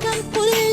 அருகம் புல்லுக்கும்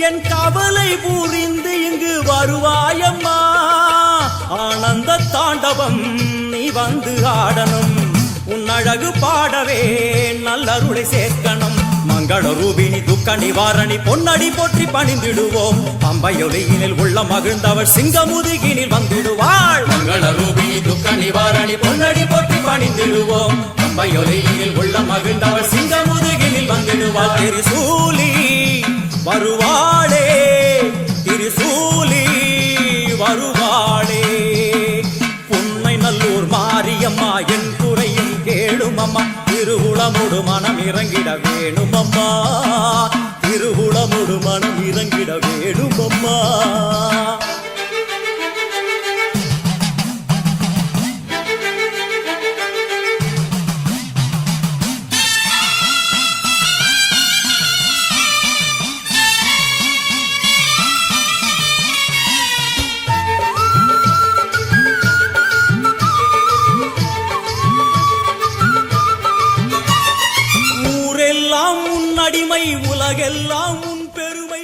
என் கவலை புரிந்து இங்கு வருவாயம்மா. ஆனந்த தாண்டவம் நீ வந்து ஆடணும். உன் அழகு பாடவே நல்லருளை சேர்க்கணும். மங்கள ரூபினி துக்க நிவாரணி பொன்னடி போற்றி பணிந்திடுவோம். பம்பையொலியினில் உள்ள மகிழ்ந்தவள் சிங்கமுதுகினில் வந்திடுவாள். மங்கள ரூபினி துக்க நிவாரணி பொன்னடி போற்றி பணிந்திடுவோம். பம்பையொலியினில் உள்ள மகிழ்ந்தவள் சிங்கமுதுகினில் வந்திடுவாள் திரிசூலி வருவாளே திருசூலி வருவாளே. உண்மை நல்லூர் மாரியம்மா என் குறையும் கேளுமம்மா. திருவுளமுடு மனம் இறங்கிட வேணுமம்மா. திருவுளமுடு மனம் இறங்கிட வேணுமம்மா. உலகெல்லாம் உன் பெருமை